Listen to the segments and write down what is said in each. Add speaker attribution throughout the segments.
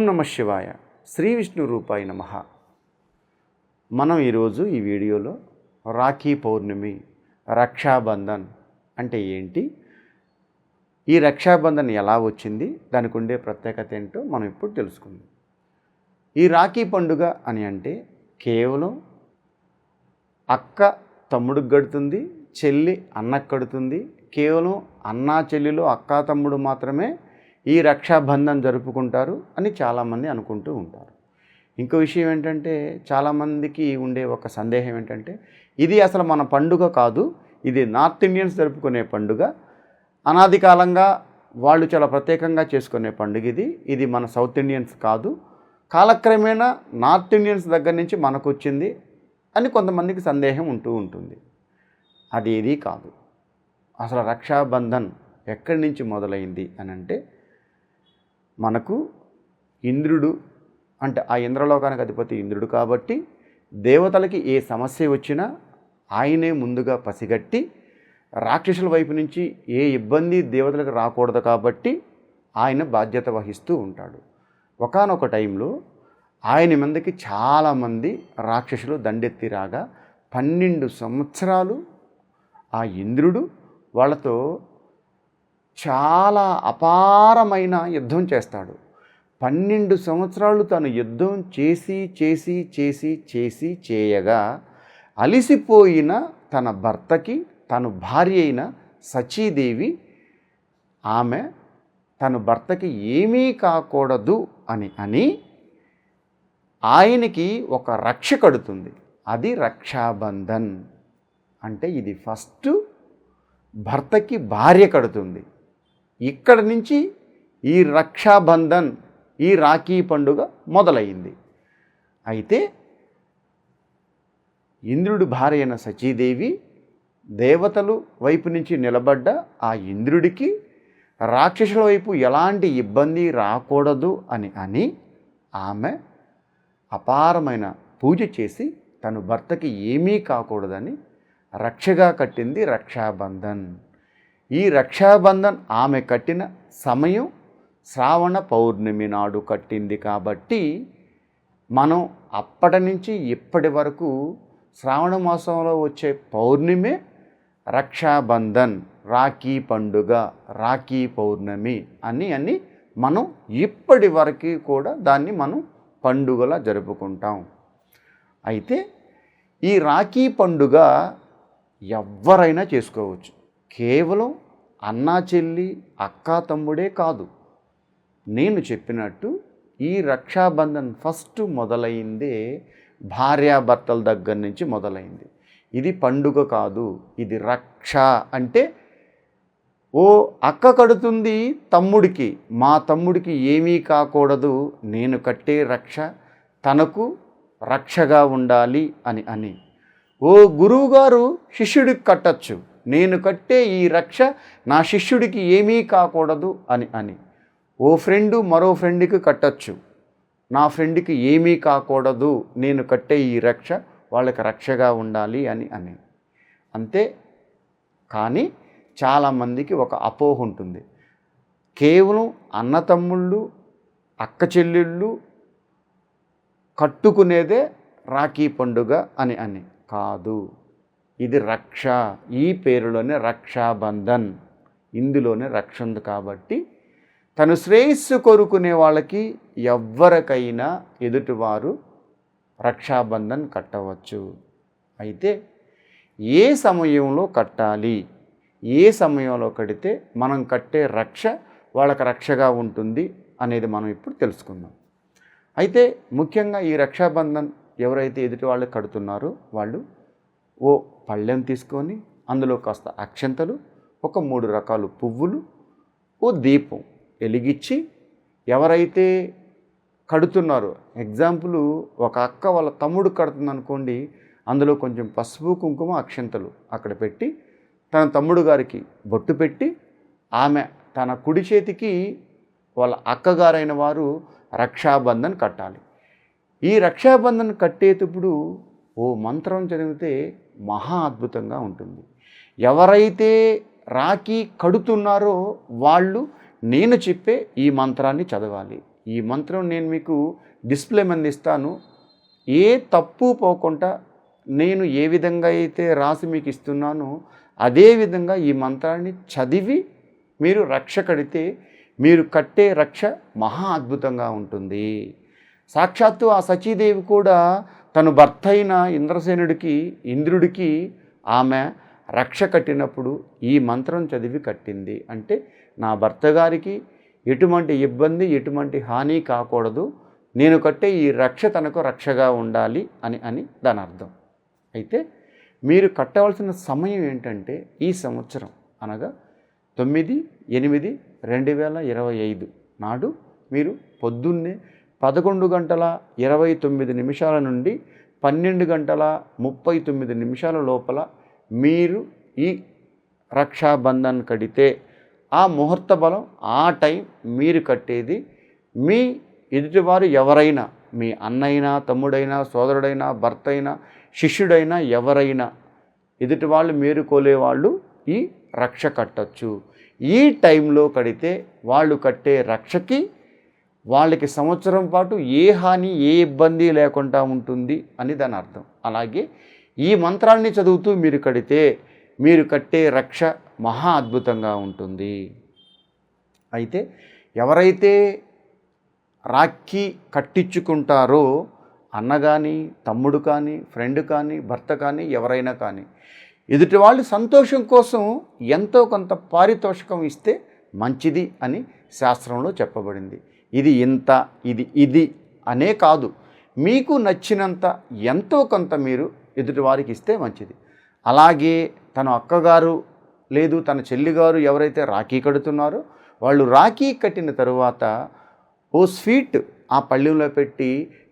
Speaker 1: నమ శివాయ. శ్రీ విష్ణు రూపాయ నమ. మనం ఈరోజు ఈ వీడియోలో రాఖీ పౌర్ణమి రక్షాబంధన్ అంటే ఏంటి? ఈ రక్షాబంధన్ ఎలా వచ్చింది? దానికి ఉండే ప్రత్యేకత ఏంటో మనం ఇప్పుడు తెలుసుకుందాం. ఈ రాఖీ పండుగ అని అంటే కేవలం అక్క తమ్ముడికి కడుతుంది చెల్లి అన్నకు కడుతుంది కేవలం అన్నా చెల్లిలో అక్క తమ్ముడు మాత్రమే ఈ రక్షాబంధన్ జరుపుకుంటారు అని చాలామంది అనుకుంటూ ఉంటారు. ఇంకో విషయం ఏంటంటే చాలామందికి ఉండే ఒక సందేహం ఏంటంటే ఇది అసలు మన పండుగ కాదు ఇది నార్త్ ఇండియన్స్ జరుపుకునే పండుగ. అనాది కాలంగా వాళ్ళు చాలా ప్రత్యేకంగా చేసుకునే పండుగ ఇది ఇది మన సౌత్ ఇండియన్స్ కాదు. కాలక్రమేణా నార్త్ ఇండియన్స్ దగ్గర నుంచి మనకు వచ్చింది అని కొంతమందికి సందేహం ఉంటూ ఉంటుంది. అది ఏది కాదు. అసలు రక్షాబంధన్ ఎక్కడి నుంచి మొదలైంది అని అంటే మనకు ఇంద్రుడు అంటే ఆ ఇంద్రలోకానికి అధిపతి ఇంద్రుడు కాబట్టి దేవతలకి ఏ సమస్య వచ్చినా ఆయనే ముందుగా పసిగట్టి రాక్షసుల వైపు నుంచి ఏ ఇబ్బంది దేవతలకు రాకూడదు కాబట్టి ఆయన బాధ్యత వహిస్తూ ఉంటాడు. ఒకనొక టైంలో ఆయన మందికి చాలామంది రాక్షసులు దండెత్తి రాగా పన్నెండు సంవత్సరాలు ఆ ఇంద్రుడు వాళ్ళతో చాలా అపారమైన యుద్ధం చేస్తాడు. పన్నెండు సంవత్సరాలు తను యుద్ధం చేసి చేసి చేసి చేసి చేయగా అలిసిపోయిన తన భర్తకి తను భార్య అయిన సచీదేవి ఆమె తన భర్తకి ఏమీ కాకూడదు అని అని ఆయనకి ఒక రక్ష కడుతుంది. అది రక్షాబంధన్. అంటే ఇది ఫస్ట్ భర్తకి భార్య కడుతుంది. ఇక్కడ నుంచి ఈ రక్షాబంధన్ ఈ రాఖీ పండుగ మొదలైంది అయితే ఇంద్రుడి భార్య అయిన సచీదేవి దేవతలు వైపు నుంచి నిలబడ్డ ఆ ఇంద్రుడికి రాక్షసుల వైపు ఎలాంటి ఇబ్బంది రాకూడదు అని అని ఆమె అపారమైన పూజ చేసి తను భర్తకి ఏమీ కాకూడదని రక్షగా కట్టింది రక్షాబంధన్. ఈ రక్షాబంధన్ ఆమె కట్టిన సమయం శ్రావణ పౌర్ణమి నాడు కట్టింది కాబట్టి మనం అప్పటి నుంచి ఇప్పటి వరకు శ్రావణ మాసంలో వచ్చే పౌర్ణమే రక్షాబంధన్ రాఖీ పండుగ రాఖీ పౌర్ణమి అని అని మనం ఇప్పటి వరకు కూడా దాన్ని మనం పండుగలా జరుపుకుంటాం. అయితే ఈ రాఖీ పండుగ ఎవరైనా చేసుకోవచ్చు. కేవలం అన్నా చెల్లి అక్కా తమ్ముడే కాదు. నేను చెప్పినట్టు ఈ రక్షాబంధన్ ఫస్ట్ మొదలైందే భార్యాభర్తల దగ్గర నుంచి మొదలైంది. ఇది పండుగ కాదు ఇది రక్ష అంటే ఓ అక్క కడుతుంది తమ్ముడికి మా తమ్ముడికి ఏమీ కాకూడదు నేను కట్టే రక్ష తనకు రక్షగా ఉండాలి అని అని. ఓ గురువుగారు శిష్యుడికి కట్టచ్చు. నేను కట్టే ఈ రక్ష నా శిష్యుడికి ఏమీ కాకూడదు అని అని. ఓ ఫ్రెండు మరో ఫ్రెండ్కి కట్టచ్చు. నా ఫ్రెండ్కి ఏమీ కాకూడదు. నేను కట్టే ఈ రక్ష వాళ్ళకి రక్షగా ఉండాలి అని అని. అంతే. కానీ చాలామందికి ఒక అపోహ ఉంటుంది. కేవలం అన్నతమ్ముళ్ళు అక్క చెల్లెళ్ళు కట్టుకునేదే రాఖీ పండుగ అని అని. కాదు. ఇది రక్ష. ఈ పేరులోనే రక్షాబంధన్. ఇందులోనే రక్ష ఉంది కాబట్టి తను శ్రేయస్సు కోరుకునే వాళ్ళకి ఎవ్వరికైనా ఎదుటివారు రక్షాబంధన్ కట్టవచ్చు. అయితే ఏ సమయంలో కట్టాలి? ఏ సమయంలో కడితే మనం కట్టే రక్ష వాళ్ళకి రక్షగా ఉంటుంది అనేది మనం ఇప్పుడు తెలుసుకుందాం. అయితే ముఖ్యంగా ఈ రక్షాబంధన్ ఎవరైతే ఎదుటి వాళ్ళు కడుతున్నారో వాళ్ళు ఓ పళ్ళెం తీసుకొని అందులో కాస్త అక్షంతలు ఒక మూడు రకాలు పువ్వులు ఓ దీపం వెలిగించి ఎవరైతే కడుతున్నారో ఎగ్జాంపుల్ ఒక అక్క వాళ్ళ తమ్ముడు కడుతుంది అనుకోండి అందులో కొంచెం పసుపు కుంకుమ అక్షంతలు అక్కడ పెట్టి తన తమ్ముడు గారికి బొట్టు పెట్టి ఆమె తన కుడి చేతికి వాళ్ళ అక్కగారైన వారు రక్షాబంధన్ కట్టాలి. ఈ రక్షాబంధన్ కట్టేటప్పుడు ఓ మంత్రం చదివితే మహా అద్భుతంగా ఉంటుంది. ఎవరైతే రాఖీ కడుతున్నారో వాళ్ళు నేను చెప్పే ఈ మంత్రాన్ని చదవాలి. ఈ మంత్రం నేను మీకు డిస్ప్లే మంది ఇస్తాను. ఏ తప్పు పోకుండా నేను ఏ విధంగా అయితే రాసి మీకు ఇస్తున్నానో అదే విధంగా ఈ మంత్రాన్ని చదివి మీరు రక్ష కడితే మీరు కట్టే రక్ష మహా అద్భుతంగా ఉంటుంది. సాక్షాత్తు ఆ సచీదేవి కూడా తను భర్త అయిన ఇంద్రసేనుడికి ఇంద్రుడికి ఆమె రక్ష కట్టినప్పుడు ఈ మంత్రం చదివి కట్టింది. అంటే నా భర్త గారికి ఎటువంటి ఇబ్బంది ఎటువంటి హాని కాకూడదు. నేను కట్టే ఈ రక్ష తనకు రక్షగా ఉండాలి అని అని దాని అర్థం. అయితే మీరు కట్టవలసిన సమయం ఏంటంటే ఈ సంవత్సరం అనగా తొమ్మిది ఎనిమిది రెండు వేల ఇరవై ఐదు నాడు మీరు పొద్దున్నే పదకొండు గంటల ఇరవై తొమ్మిది నిమిషాల నుండి పన్నెండు గంటల ముప్పై తొమ్మిది నిమిషాల లోపల మీరు ఈ రక్షాబంధన్ కడితే ఆ ముహూర్త బలం ఆ టైం మీరు కట్టేది మీ ఎదుటివారు ఎవరైనా మీ అన్నైనా తమ్ముడైనా సోదరుడైనా భర్త అయినా శిష్యుడైనా ఎవరైనా ఎదుటి వాళ్ళు మేరుకోలే వాళ్ళు ఈ రక్ష కట్టచ్చు. ఈ టైంలో కడితే వాళ్ళు కట్టే రక్షకి వాళ్ళకి సంవత్సరం పాటు ఏ హాని ఏ ఇబ్బంది లేకుండా ఉంటుంది అని దాని అర్థం. అలాగే ఈ మంత్రాన్ని చదువుతూ మీరు కడితే మీరు కట్టే రక్ష మహా అద్భుతంగా ఉంటుంది. అయితే ఎవరైతే రాఖీ కట్టించుకుంటారో అన్న కానీ తమ్ముడు కానీ ఫ్రెండ్ కానీ భర్త కానీ ఎవరైనా కానీ ఎదుటి వాళ్ళు సంతోషం కోసం ఎంతో కొంత పారితోషికం ఇస్తే మంచిది అని శాస్త్రంలో చెప్పబడింది. ఇది ఇంత ఇది ఇది అనే కాదు. మీకు నచ్చినంత ఎంతో కొంత మీరు ఎదుటివారికి ఇస్తే మంచిది. అలాగే తన అక్కగారు లేదు తన చెల్లిగారు ఎవరైతే రాఖీ కడుతున్నారో వాళ్ళు రాఖీ కట్టిన తరువాత ఓ స్వీట్ ఆ పళ్ళెంలో పెట్టి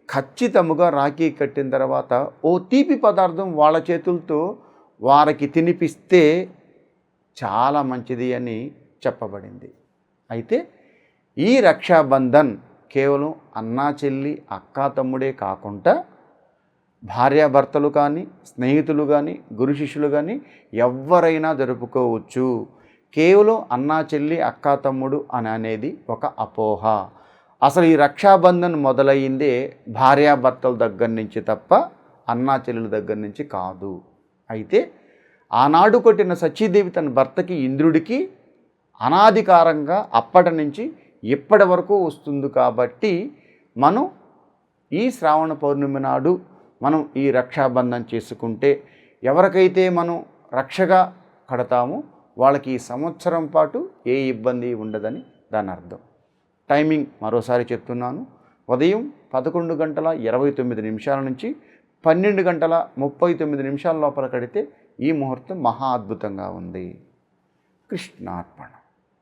Speaker 1: ఖచ్చితముగా రాఖీ కట్టిన తర్వాత ఓ తీపి పదార్థం వాళ్ళ చేతులతో వారికి తినిపిస్తే చాలా మంచిది అని చెప్పబడింది. అయితే ఈ రక్షాబంధన్ కేవలం అన్నా చెల్లి అక్కా తమ్ముడే కాకుండా భార్యాభర్తలు కానీ స్నేహితులు కానీ గురు శిష్యులు కానీ ఎవరైనా జరుపుకోవచ్చు. కేవలం అన్నా చెల్లి అక్కా తమ్ముడు అని అనేది ఒక అపోహ. అసలు ఈ రక్షాబంధన్ మొదలయ్యిందే భార్యాభర్తల దగ్గర నుంచి తప్ప అన్నా చెల్లెల దగ్గర నుంచి కాదు. అయితే ఆనాడు కొట్టిన సచీదేవి తన భర్తకి ఇంద్రుడికి అనాధికారంగా అప్పటి నుంచి ఇప్పటి వరకు వస్తుంది కాబట్టి మనం ఈ శ్రావణ పౌర్ణమి నాడు మనం ఈ రక్షాబంధం చేసుకుంటే ఎవరికైతే మనం రక్షగా కడతామో వాళ్ళకి ఈ సంవత్సరం పాటు ఏ ఇబ్బంది ఉండదని దాని అర్థం. టైమింగ్ మరోసారి చెప్తున్నాను. ఉదయం పదకొండు గంటల ఇరవై తొమ్మిది నిమిషాల నుంచి పన్నెండు గంటల ముప్పై తొమ్మిది నిమిషాల లోపల కడితే ఈ ముహూర్తం మహా అద్భుతంగా ఉంది. కృష్ణార్పణ.